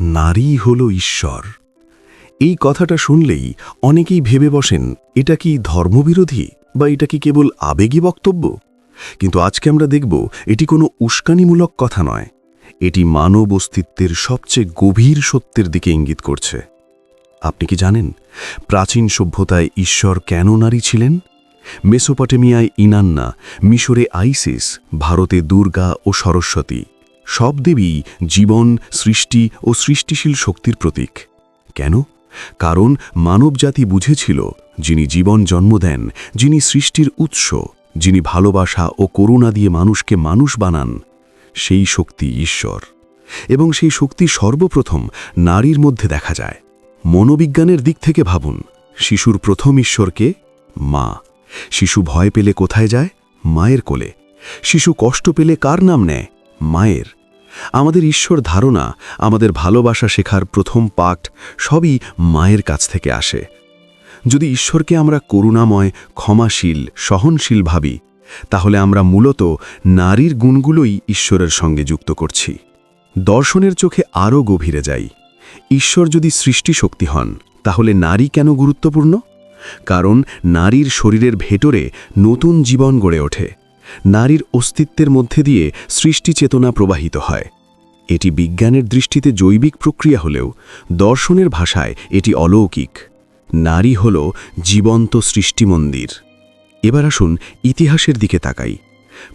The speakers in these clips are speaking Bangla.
নারী হল ঈশ্বর। এই কথাটা শুনলেই অনেকেই ভেবে বসেন, এটা কি ধর্মবিরোধী বা এটা কি কেবল আবেগী বক্তব্য? কিন্তু আজকে আমরা দেখব, এটি কোনো উস্কানিমূলক কথা নয়। এটি মানব অস্তিত্বের সবচেয়ে গভীর সত্যের দিকে ইঙ্গিত করছে। আপনি কি জানেন, প্রাচীন সভ্যতায় ঈশ্বর কেন নারী ছিলেন? মেসোপটেমিয়ায় ইনান্না, মিশরে আইসিস, ভারতে দুর্গা ও সরস্বতী। সব দেবী জীবন, সৃষ্টি ও সৃষ্টিশীল শক্তির প্রতীক। কেন? কারণ মানবজাতি বুঝেছিল যিনি জীবন জন্ম দেন, যিনি সৃষ্টির উৎস, যিনি ভালোবাসা ও করুণা দিয়ে মানুষকে মানুষ বানান, সেই শক্তি ঈশ্বর। এবং সেই শক্তি সর্বপ্রথম নারীর মধ্যে দেখা যায়। মনোবিজ্ঞানের দিক থেকে ভাবুন, শিশুর প্রথম ঈশ্বরকে মা। শিশু ভয় পেলে কোথায় যায়? মায়ের কোলে। শিশু কষ্ট পেলে কার নাম নেয়? মায়ের। আমাদের ঈশ্বর ধারণা, আমাদের ভালোবাসা শেখার প্রথম পাঠ সবই মায়ের কাছ থেকে আসে। যদি ঈশ্বরকে আমরা করুণাময়, ক্ষমাশীল, সহনশীল ভাবি, তাহলে আমরা মূলত নারীর গুণগুলোই ঈশ্বরের সঙ্গে যুক্ত করছি। দর্শনের চোখে আরও গভীরে যাই। ঈশ্বর যদি সৃষ্টি শক্তি হন, তাহলে নারী কেন গুরুত্বপূর্ণ? কারণ নারীর শরীরের ভেতরে নতুন জীবন গড়ে ওঠে। নারীর অস্তিত্বের মধ্যে দিয়ে সৃষ্টি চেতনা প্রবাহিত হয়। এটি বিজ্ঞানের দৃষ্টিতে জৈবিক প্রক্রিয়া হলেও দর্শনের ভাষায় এটি অলৌকিক। নারী হল জীবন্ত সৃষ্টিমন্দির। এবার আসুন ইতিহাসের দিকে তাকাই।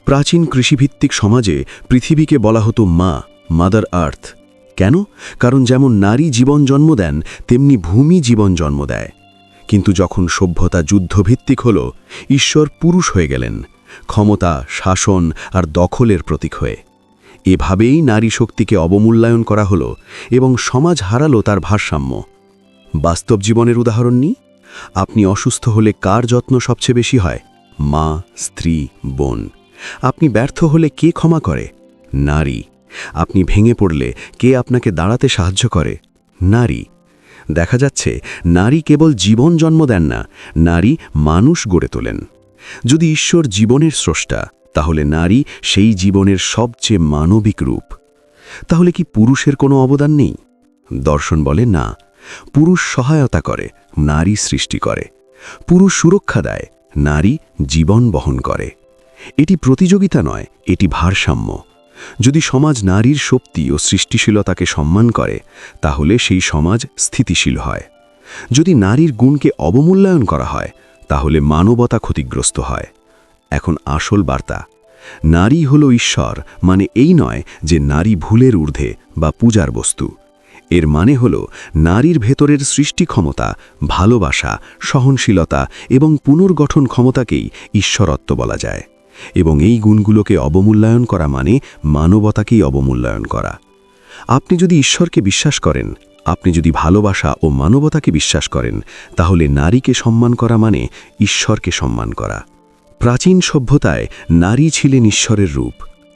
প্রাচীন কৃষিভিত্তিক সমাজে পৃথিবীকে বলা হতো মা, মাদার আর্থ। কেন? কারণ যেমন নারী জীবন জন্ম দেন, তেমনি ভূমি জীবন জন্ম দেয়। কিন্তু যখন সভ্যতা যুদ্ধভিত্তিক হল, ঈশ্বর পুরুষ হয়ে গেলেন। ক্ষমতা, শাসন আর দখলের প্রতীক হয়ে। এভাবেই নারী শক্তিকে অবমূল্যায়ন করা হলো এবং সমাজ হারালো তার ভারসাম্য। বাস্তব জীবনের উদাহরণ নিই। আপনি অসুস্থ হলে কার যত্ন সবচেয়ে বেশি হয়? মা, স্ত্রী, বোন। আপনি ব্যর্থ হলে কে ক্ষমা করে? নারী। আপনি ভেঙে পড়লে কে আপনাকে দাঁড়াতে সাহায্য করে? নারী। দেখা যাচ্ছে, নারী কেবল জীবন জন্ম দেন না, নারী মানুষ গড়ে তোলেন। যদি ঈশ্বর জীবনের স্রষ্টা, তাহলে নারী সেই জীবনের সবচেয়ে মানবিক রূপ। তাহলে কি পুরুষের কোনো অবদান নেই? দর্শন বলে, না। পুরুষ সহায়তা করে, নারী সৃষ্টি করে। পুরুষ সুরক্ষা দেয়, নারী জীবন বহন করে। এটি প্রতিযোগিতা নয়, এটি ভারসাম্য। যদি সমাজ নারীর শক্তি ও সৃষ্টিশীলতাকে সম্মান করে, তাহলে সেই সমাজ স্থিতিশীল হয়। যদি নারীর গুণকে অবমূল্যায়ন করা হয় তাহলে মানবতা ক্ষতিগ্রস্ত হয়। এখন আসল বার্তা। নারী হল ঈশ্বর মানে এই নয় যে নারী ভুলের ঊর্ধ্বে বা পূজার বস্তু। এর মানে হল নারীর ভেতরের সৃষ্টি ক্ষমতা, ভালোবাসা, সহনশীলতা এবং পুনর্গঠন ক্ষমতাকেই ঈশ্বরত্ব বলা যায়। এবং এই গুণগুলোকে অবমূল্যায়ন করা মানে মানবতাকেই অবমূল্যায়ন করা। আপনি যদি ঈশ্বরকে বিশ্বাস করেন আপনি যদি ভালোবাসা ও মানবতাকে বিশ্বাস করেন, তাহলে নারীকে সম্মান করা মানে ঈশ্বরকে সম্মান করা। প্রাচীন সভ্যতায় নারী ছিলেন ঈশ্বরের রূপ,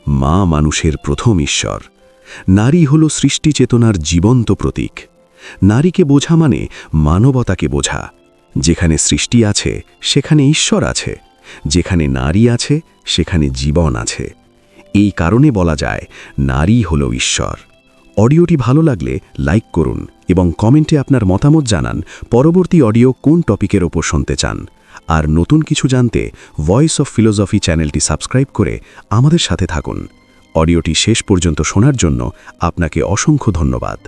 মা মানুষের প্রথম ঈশ্বর। নারী হল সৃষ্টি চেতনার জীবন্ত প্রতীক। নারীকে বোঝা মানে মানবতাকে বোঝা। যেখানে সৃষ্টি আছে, সেখানে ঈশ্বর আছে। যেখানে নারী আছে, সেখানে জীবন আছে। এই কারণে বলা যায়, নারী হল ঈশ্বর। অডিওটি ভালো লাগলে লাইক করুন এবং কমেন্টে আপনার মতামত জানান পরবর্তী অডিও কোন টপিকের ওপর শুনতে চান। আর নতুন কিছু জানতে ভয়েস অফ ফিলোসফি চ্যানেলটি সাবস্ক্রাইব করে আমাদের সাথে থাকুন। অডিওটি শেষ পর্যন্ত শোনার জন্য আপনাকে অসংখ্য ধন্যবাদ।